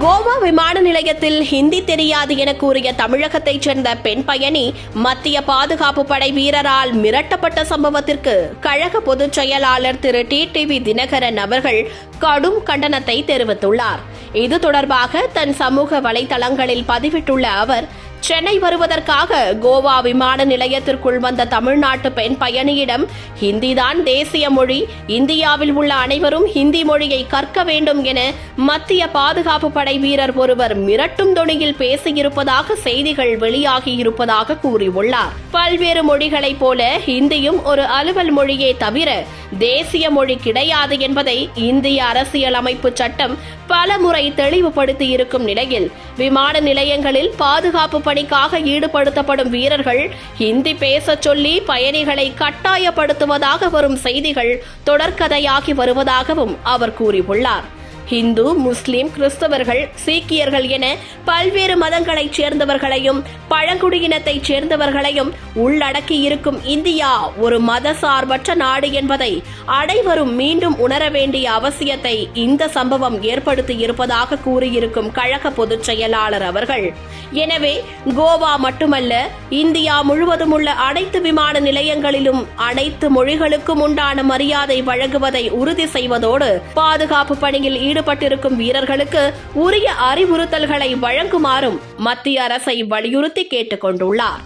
கோவா விமான நிலையத்தில் ஹிந்தி தெரியாது என கூறிய தமிழகத்தைச் சேர்ந்த பெண் பயணி மத்திய பாதுகாப்பு படை வீரரால் மிரட்டப்பட்ட சம்பவத்திற்கு கழக பொதுச் செயலாளர் திரு. டி. டிவி தினகரன் அவர்கள் கடும் கண்டனத்தை தெரிவித்துள்ளார். இது தொடர்பாக தன் சமூக வலைதளங்களில் பதிவிட்டுள்ள அவர் சென்னை வருவதற்காக கோவா விமான நிலையத்திற்குள் வந்த தமிழ்நாட்டு பெண் பயணியிடம் ஹிந்திதான் தேசிய மொழி. இந்தியாவில் உள்ள அனைவரும் ஹிந்தி மொழியை கற்க வேண்டும் என மத்திய பாதுகாப்பு படை வீரர் ஒருவர் மிரட்டும் தொனியில் பேசியிருப்பதாக செய்திகள் வெளியாகி இருப்பதாக கூறியுள்ளார். பல்வேறு மொழிகளைப் போல ஹிந்தியும் ஒரு அலுவல் மொழியே தவிர தேசிய மொழி கிடையாது என்பதை இந்திய அரசியலமைப்பு சட்டம் பல முறை தெளிவுபடுத்தி இருக்கும் நிலையில் விமான நிலையங்களில் பாதுகாப்பு பணிக்காக ஈடுபடுத்தப்படும் வீரர்கள் ஹிந்தி பேசச் சொல்லி பயணிகளை கட்டாயப்படுத்துவதாக வரும் செய்திகள் தொடர்கதையாகி வருவதாகவும் அவர் கூறியுள்ளார். இந்து முஸ்லிம் கிறிஸ்தவர்கள் சீக்கியர்கள் என பல்வேறு மதங்களைச் சேர்ந்தவர்களையும் பழங்குடியினத்தைச் சேர்ந்தவர்களையும் உள்ளடக்கி இருக்கும் இந்தியா ஒரு மதசார்பற்ற நாடு என்பதை அனைவரும் மீண்டும் உணர வேண்டிய அவசியத்தை இந்த சம்பவம் ஏற்படுத்தி இருப்பதாக கூறியிருக்கும் கழக பொதுச் செயலாளர் அவர்கள். எனவே கோவா மட்டுமல்ல இந்தியா முழுவதும் உள்ள அனைத்து விமான நிலையங்களிலும் அனைத்து மொழிகளுக்கும் உண்டான மரியாதை வழங்குவதை உறுதி செய்வதோடு பாதுகாப்பு பணியில் ஈடுபட்டிருக்கும் வீரர்களுக்கு உரிய அறிவுறுத்தல்களை வழங்குமாறும் மத்திய அரசை வலியுறுத்தி கேட்டுக் கொண்டுள்ளார்